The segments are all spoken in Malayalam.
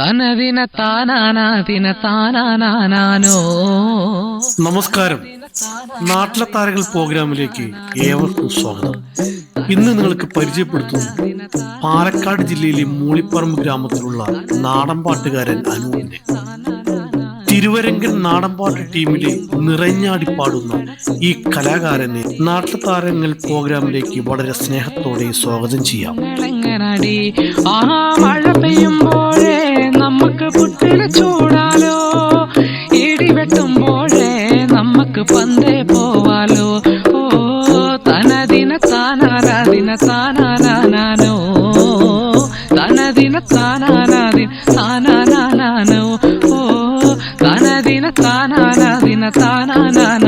തനതിന താനാനാതിന താനാനാനോ നമസ്കാരം. നാട്ടിലെ താരങ്ങൾ പ്രോഗ്രാമിലേക്ക് ഏവർക്കും സ്വാഗതം. ഇന്ന് നിങ്ങൾക്ക് പരിചയപ്പെടുത്തുന്നു പാലക്കാട് ജില്ലയിലെ മൂളിപ്പറമ്പ് ഗ്രാമത്തിലുള്ള നാടൻ പാട്ടുകാരൻ അനൂപിനെ. തിരുവരങ്കൻ നാടൻപാട്ട് ടീമിലെ നിറഞ്ഞാടി പാടുന്ന ഈ കലാകാരനെ നാട്ടു താരങ്ങൾ പ്രോഗ്രാമിലേക്ക് വളരെ സ്നേഹത്തോടെ സ്വാഗതം ചെയ്യാം. എങ്ങനടി ആ മഴ പെയ്യുമ്പോഴേ നമുക്ക് പുട്ടിന് ചൂടാലോ ഇടി വെട്ടുമ്പോഴേ നമുക്ക് പന്തേ പോവാലോ ഓ തനദിന താനാരാദിന താനാനാനോ തനദിന താനാരാദിന താനാനാനോ ഓ തനദിന താനാരാദിന താനാനാനോ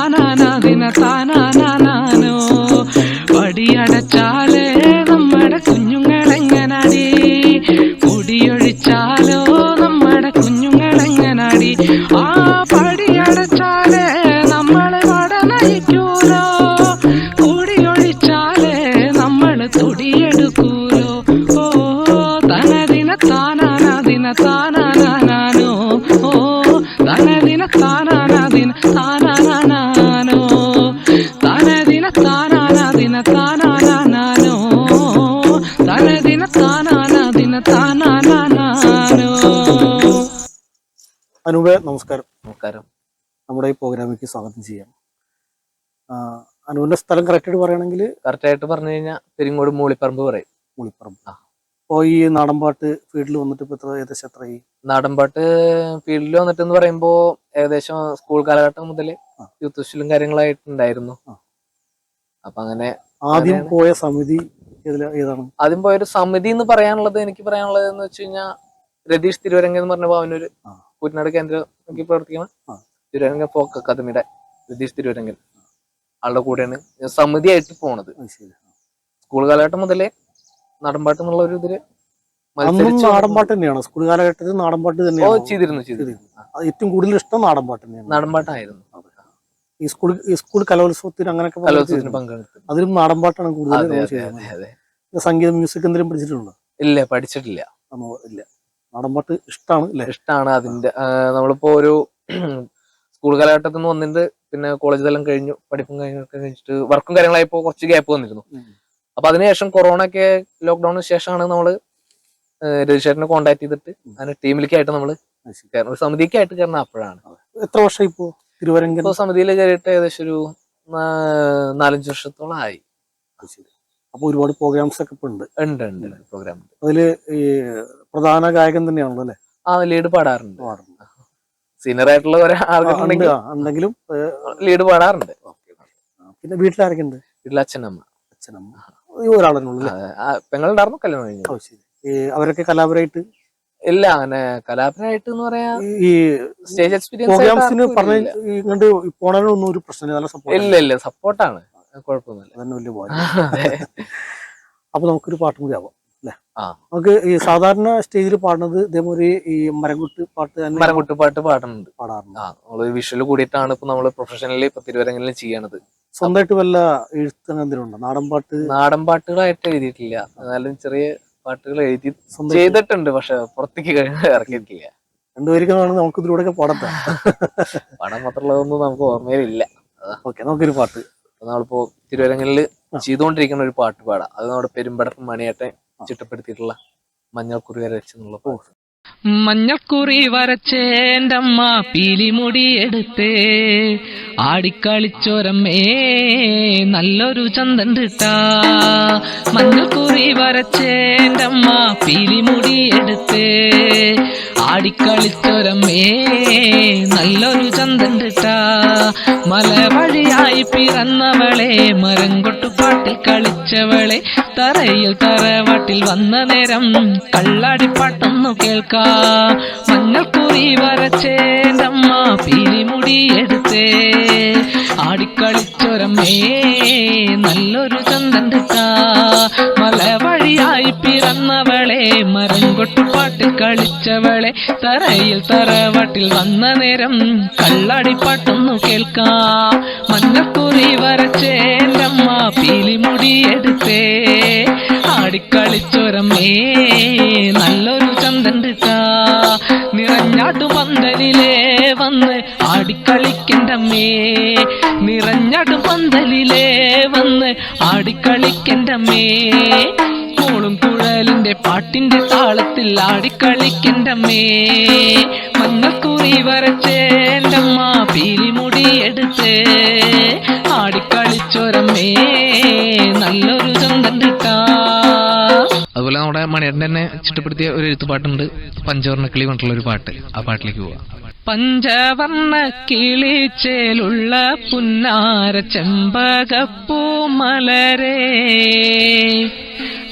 പടിയടച്ചാലേ നമ്മളെ വടനയിക്കൂലോ? കുടിയൊഴിച്ചാലേ നമ്മൾ തുടിയെടുക്കൂലോ? ഓ തനദിന താനാനാദിന താനാനാനോ ഓ തനദിന താനാനാദിന താനാനാനോ തനദിന താനാനാദിന താനാനാനോ തനദിന താനാനാദിന താനാനാനോ അനൂപെ നമസ്കാരം. നമസ്കാരം നമ്മുടെ ഈ പ്രോഗ്രാമിലേക്ക് സ്വാഗതം ചെയ്യാം അനുവിന്റെ സ്ഥലം കറക്റ്റായിട്ട് പറയുകയാണെങ്കിൽ കറക്റ്റ് ആയിട്ട് പറഞ്ഞു കഴിഞ്ഞാൽ പെരിങ്ങോട് മൂളിപ്പറമ്പ് പറയും മൂളിപ്പറമ്പ് ആ. അപ്പോൾ ഈ നാടൻപാട്ട് ഫീൽഡിൽ വന്നിട്ട് ഇപ്പോൾ എത്ര ഏകദേശം എത്രയായി നാടൻപാട്ട് ഫീൽഡിൽ വന്നിട്ട് എന്ന് പറയുമ്പോൾ ഏകദേശം സ്കൂൾ കാലഘട്ടം മുതൽ. യൂത്ത് ഫെസ്റ്റിലും കാര്യങ്ങളായിട്ടുണ്ടായിരുന്നു. അപ്പൊ അങ്ങനെ ആദ്യം പോയ സമിതി ഏതാണ് ആദ്യം പോയൊരു സമിതി എന്ന് പറയാനുള്ളത് എനിക്ക് പറയാനുള്ളത് എന്ന് വെച്ച് കഴിഞ്ഞാൽ രതീഷ് തിരുവരങ്ങ എന്ന് പറഞ്ഞ അവനൊരു. കൂറ്റനാട് കേന്ദ്രത്തിൽ പ്രവർത്തിക്കുന്ന ആ. തിരുവരങ്ങ ഫോക്ക് അക്കാദമിയുടെ രതീഷ് തിരുവരങ്കൻ ആളുടെ കൂടെയാണ് സമിതിയായിട്ട് പോണത്. സ്കൂൾ കാലഘട്ടം മുതലേ നടമ്പാട്ട് എന്നുള്ള ഒരു ഇതിൽ നാടൻപാട്ട് തന്നെയാണ്. സ്കൂൾ കാലഘട്ടത്തിൽ നാടൻപാട്ട് തന്നെയാണ്. ചെയ്തിരുന്നു ചെയ്തിരുന്നു. അത് ഏറ്റവും കൂടുതൽ ഇഷ്ടം നാടൻപാട്ട് തന്നെയാണ്. നാടൻപാട്ടായിരുന്നു. ഈ സ്കൂൾ ഈ സ്കൂൾ കലോത്സവത്തിന് അങ്ങനെയൊക്കെ കലോത്സവത്തിന് പങ്കെടുത്തു അതിലും നാടൻപാട്ടാണ് കൂടുതൽ സംഗീത മ്യൂസിക് എന്തെങ്കിലും പഠിച്ചിട്ടുണ്ടോ? ഇല്ല പഠിച്ചിട്ടില്ല. ഇല്ല. നാടൻപാട്ട് ഇഷ്ടമാണ് അല്ലേ? ഇഷ്ടമാണ് അതിന്റെ. നമ്മളിപ്പോ ഒരു സ്കൂൾ കാലഘട്ടത്തിൽ നിന്ന് വന്നിട്ട് പിന്നെ കോളേജ് തലം കഴിഞ്ഞു. പഠിപ്പും കാര്യങ്ങളൊക്കെ കഴിഞ്ഞിട്ട് വർക്കും കാര്യങ്ങളായപ്പോ കുറച്ച് ഗ്യാപ്പ് വന്നിരുന്നു. അപ്പൊ അതിനുശേഷം കൊറോണ ഒക്കെ ലോക്ക്ഡൌണിന് ശേഷമാണ് നമ്മൾ രജിസ്റ്ററിനെ കോൺടാക്ട് ചെയ്തിട്ട് അതിന് ടീമിലേക്കായിട്ട് നമ്മൾ. ഒരു സമിതിക്കായിട്ട് കയറുന്ന അപ്പോഴാണ്. എത്ര വർഷം ഇപ്പോ തിരുവനന്തപുരം? സമിതിയിൽ കയറിയിട്ട് ഏകദേശം ഒരു നാലഞ്ചു നാലഞ്ച് വർഷത്തോളം ആയി ശരി. അപ്പൊ ഒരുപാട് പ്രോഗ്രാംസ് ഒക്കെ ഇപ്പൊ ഉണ്ട്. ഉണ്ട് ഉണ്ട് പ്രോഗ്രാം അതിൽ ഈ പ്രധാന ഗായകൻ തന്നെയാണല്ലോ അല്ലെ? ആ ലീഡ് പാടാറുണ്ട്. പാടുന്നത്. സീനിയർ ആയിട്ടുള്ള ഉണ്ടെങ്കിലും ലീഡ് പാടാറുണ്ട്. പിന്നെ വീട്ടിലാരൊക്കെ ഉണ്ട് വീട്ടിലെ അച്ഛനമ്മ. അച്ഛനമ്മ. ഈ ഒരാളെ ഉള്ളു അല്ലേ? പെങ്ങളുണ്ടായിരുന്നു കല്യാണം കഴിഞ്ഞു. ശരി. അവരൊക്കെ കലാപരമായിട്ട് ഇല്ല അങ്ങനെ കലാപരമായിട്ട് എന്ന് പറയാ ഈ- സ്റ്റേജ് എക്സ്പീരിയൻസ് പോണതിനൊന്നും ഒരു പ്രശ്നമില്ല നല്ല സപ്പോർട്ട് ഇല്ല ഇല്ല സപ്പോർട്ടാണ് കുഴപ്പമൊന്നുമില്ല. അപ്പൊ നമുക്കൊരു പാട്ടും കൂടി ആവാം അല്ലെ? ആ. നമുക്ക് ഈ സാധാരണ സ്റ്റേജിൽ പാടുന്നത് ഇതേപോലെ ഈ മരംകുട്ട് പാട്ട് തന്നെ മരംകുട്ടുപാട്ട് പാടുന്നുണ്ട്. പാടാറുണ്ട്. ആ നമ്മൾ വിഷ്വൽ കൂടിയിട്ടാണ് ഇപ്പൊ നമ്മൾ പ്രൊഫഷണലി ഇപ്പൊ തിരുവരങ്ങലിൽ ചെയ്യണത്. സ്വന്തമായിട്ട് വല്ല എഴുത്ത് എന്തെങ്കിലും നാടൻ പാട്ട്? നാടൻ പാട്ടുകളായിട്ട് എഴുതിയിട്ടില്ല. എന്നാലും ചെറിയ പാട്ടുകൾ എഴുതി ചെയ്തിട്ടുണ്ട് പക്ഷെ പുറത്തേക്ക് ഇറക്കിയിട്ടില്ല. രണ്ടുപേർക്കാണ് നമുക്ക് ഇതിലൂടെ പാടത്ത. പാടാൻ മാത്രമുള്ളതൊന്നും നമുക്ക് ഓർമ്മയിലില്ല. ഓക്കെ നമുക്കൊരു പാട്ട്. നമ്മളിപ്പോ തിരുവരങ്ങളിൽ ചെയ്തുകൊണ്ടിരിക്കുന്ന ഒരു പാട്ട് പാടാം. അത് നമ്മുടെ പെരുമ്പടക്കം മണിയേട്ടൻ ചിട്ടപ്പെടുത്തിയിട്ടുള്ള മഞ്ഞൾക്കുറി വരച്ചെന്നുള്ള പാട്ട്. മഞ്ഞക്കുറി വരച്ചേന്റമ്മ പീലിമുടി എടുത്തേ. ആടിക്കളിച്ചോരമ്മേ നല്ലൊരു ചന്തണ്ടിട്ടാ മഞ്ഞക്കുറി വരച്ചേന്റമ്മ പീലിമുടി എടുത്തേ. ആടിക്കളിച്ചൊരമ്മേ നല്ലൊരു ചന്തണ്ടിട്ടാ മല വഴിയായി പിറന്നവളെ മരം കൊട്ടുപാട്ടിൽ കളിച്ചവളെ തറയിൽ തറവാട്ടിൽ വന്ന നേരം കള്ളാടിപ്പാട്ടൊന്നു കേൾക്കാ. മഞ്ഞൾക്കുറി വരച്ചേന്റമ്മ പിരിമുടി എടുത്തേ. ആടിക്കളിച്ചൊരമ്മേ നല്ലൊരു ചന്തണ്ടിട്ടാ മല വഴിയായി പിറന്നവളെ മരം കൊട്ടുപാട്ടിൽ കളിച്ചവളെ തറയിൽ തറവാട്ടിൽ വന്ന നേരം കള്ളടിപ്പാട്ടൊന്നു കേൾക്കാം. മഞ്ഞക്കുറി വരച്ചേന്റമ്മ പീലിമുടിയെടുത്തേ ആടിക്കളിച്ചൊരമ്മേ നല്ലൊരു ചന്തണ്ടിട്ടാ നിറഞ്ഞാട്ടു പന്തലിലേ വന്ന് ആടിക്കളിക്കണ്ടമ്മേ. നിറഞ്ഞാട്ടു പന്തലിലേ വന്ന് ആടിക്കളിക്കണ്ടമ്മേ. കുഴലിന്റെ പാട്ടിന്റെ താളത്തിൽ ആടിക്കളിക്കണ്ടമ്മേ. മഞ്ഞക്കുറി വരച്ചേണ്ടമ്മ പീലിമുടി എടുത്ത് ആടിക്കളിച്ചൊരമ്മേ നല്ലൊരു ചന്തണ്ടിട്ടാ അതുപോലെ നമ്മുടെ മണിയേട്ടൻ തന്നെ ചിട്ടപ്പെടുത്തിയ ഒരു എഴുത്തുപാട്ടുണ്ട് പഞ്ചവർണ കിളി കൊണ്ടുള്ള ഒരു പാട്ട്. ആ പാട്ടിലേക്ക് പോവാം. പഞ്ചവർണ കിളിച്ചേലുള്ള പുന്നാര ചെമ്പകപ്പൂ മലരേ.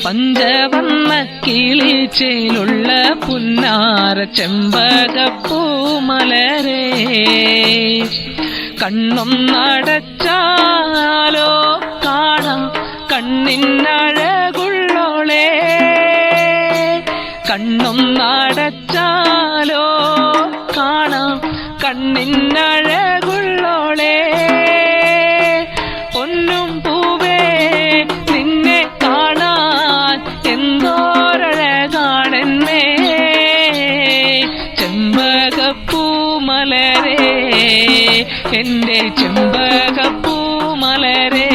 പഞ്ചവർണ കിളിച്ചേലുള്ള പുന്നാര ചെമ്പകപ്പൂ മലരേ കണ്ണും നടച്ചാലോ കാണാം കണ്ണിനഴകുള്ളോളേ എന്റെ ചെമ്പകപ്പൂ എന്റെ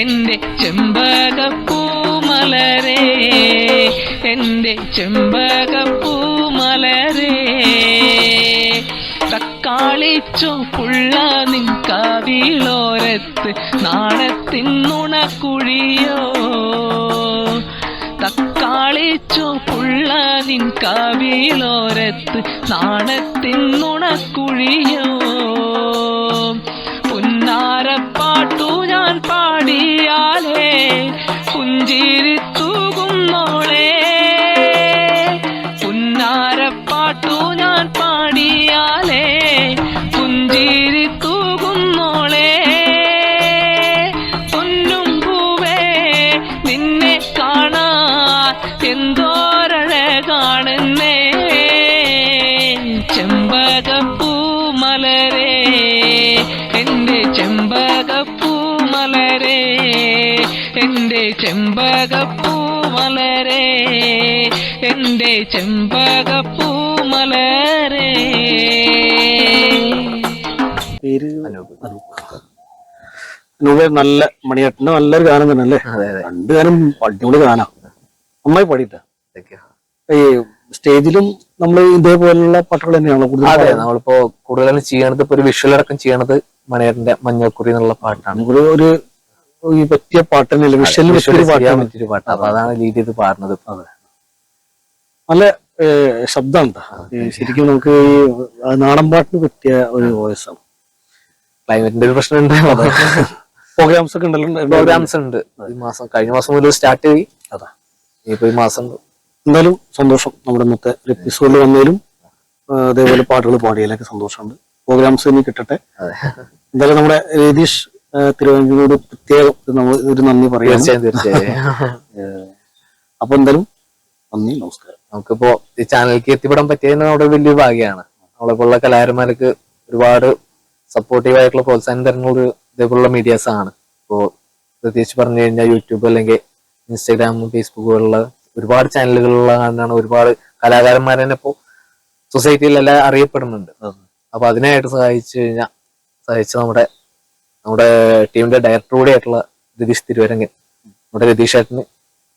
എന്റെ ചെമ്പകപ്പൂ എന്റെ എന്റെ ചെമ്പകപ്പൂ മലരേ. തക്കാളിച്ചോപ്പുള്ള നിൻ കവിളോരത്ത് നാണത്തിൻ നുണക്കുഴിയോ പുള്ള നിൻ കവിളോരത്ത് നാണത്തിൻ നുണക്കുഴിയോ? പുന്നാരപ്പാട്ടു ഞാൻ പാടിയാലേ പുഞ്ചിരി തൂകുന്നോളേ. പുന്നാരപ്പാട്ടു ഞാൻ എന്റെ ചെമ്പകപ്പൂ മലരെ എന്റെ ചെമ്പകപ്പൂ മലരെ എന്റെ ചെമ്പകപ്പൂ മലരെ. പേര് അനൂപ്. നല്ല മണിയേട്ടന്റെ നല്ലൊരു ഗാനം തന്നെ അല്ലേ രണ്ട് ഗാനം അടിപൊളി ഗാനം. നന്നായി പാടിയിട്ടാ. ഈ സ്റ്റേജിലും നമ്മൾ ഇതേപോലുള്ള പാട്ടുകൾ തന്നെയാണോ കൂടുതൽ അതെ? നമ്മളിപ്പോ കൂടുതലും ചെയ്യണത് ഇപ്പൊ ഒരു വിഷ്വൽ അടക്കം ചെയ്യണത് മണിയേട്ടന്റെ മഞ്ഞക്കുറി എന്നുള്ള പാട്ടാണ്. ഒരു ഒരു ഈ പറ്റിയ പാട്ട് തന്നെയല്ലേ വിഷലിന് പറ്റിയൊരു പാട്ടാണ്. പറ്റിയൊരു പാട്ട് അപ്പൊ അതാണ് ലീഡ് ചെയ്ത് പാടുന്നത്. നല്ല ശബ്ദമാണ് ശരിക്കും നമുക്ക് ഈ നാടൻ പാട്ടിന് പറ്റിയ ഒരു വോയിസ് ആണ്. ക്ലൈമറ്റിന്റെ ഒരു പ്രശ്നം പ്രോഗ്രാംസ് ഒക്കെ ഉണ്ടല്ലോ പ്രോഗ്രാംസ് ഉണ്ട്. ഈ മാസം കഴിഞ്ഞ മാസം മുതൽ സ്റ്റാർട്ട് ചെയ്യും അതാ. ഇനിയിപ്പോ ഈ മാസം എന്തായാലും സന്തോഷം നമ്മുടെ ഇന്നത്തെ ഒരു എപ്പിസോഡിൽ വന്നതിലും അതേപോലെ പാട്ടുകൾ പാടിയതിലൊക്കെ സന്തോഷമുണ്ട്. പ്രോഗ്രാംസ് ഇനി കിട്ടട്ടെ. എന്തായാലും നമ്മുടെ രതീഷ് തിരുവനന്തപുരം തിരുവനന്തപുരത്തോട് പ്രത്യേകം ഒരു നമ്മൾ ഒരു നന്ദി പറയാം അപ്പൊ എന്തായാലും നന്ദി നമസ്കാരം. നമുക്കിപ്പോ ഈ ചാനലിലേക്ക് എത്തിപ്പെടാൻ പറ്റിയത് നമ്മുടെ വലിയ ഭാഗ്യമാണ്. നമ്മളെ പോലുള്ള കലാകാരന്മാർക്ക് ഒരുപാട് സപ്പോർട്ടീവ് ആയിട്ടുള്ള പ്രോത്സാഹനം തരുന്ന ഒരു ഇതേപോലുള്ള മീഡിയാസ് ആണ്. ഇപ്പോ പ്രത്യേകിച്ച് പറഞ്ഞു കഴിഞ്ഞാൽ യൂട്യൂബ് അല്ലെങ്കിൽ ഇൻസ്റ്റാഗ്രാം ഫേസ്ബുക്ക് പോലുള്ള ഒരുപാട് ചാനലുകളുള്ള കാരണമാണ് ഒരുപാട് കലാകാരന്മാർ തന്നെ ഇപ്പോ സൊസൈറ്റിയിലെല്ലാം അറിയപ്പെടുന്നുണ്ട്. അപ്പൊ അതിനായിട്ട് സഹായിച്ചു കഴിഞ്ഞാൽ സഹായിച്ച നമ്മുടെ നമ്മുടെ ടീമിന്റെ ഡയറക്ടർ കൂടി ആയിട്ടുള്ള രതീഷ് തിരുവരങ്ങൻ നമ്മുടെ രതീഷ് ഏട്ടന്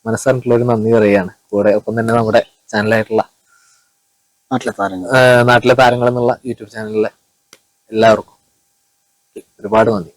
മനസ്സായിട്ടുള്ള ഒരു നന്ദി പറയുകയാണ്. കൂടെ ഒപ്പം തന്നെ നമ്മുടെ ചാനലായിട്ടുള്ള നാട്ടിലെ താരങ്ങൾ. നാട്ടിലെ താരങ്ങൾ എന്നുള്ള യൂട്യൂബ് ചാനലിലെ എല്ലാവർക്കും ഒരുപാട് നന്ദി.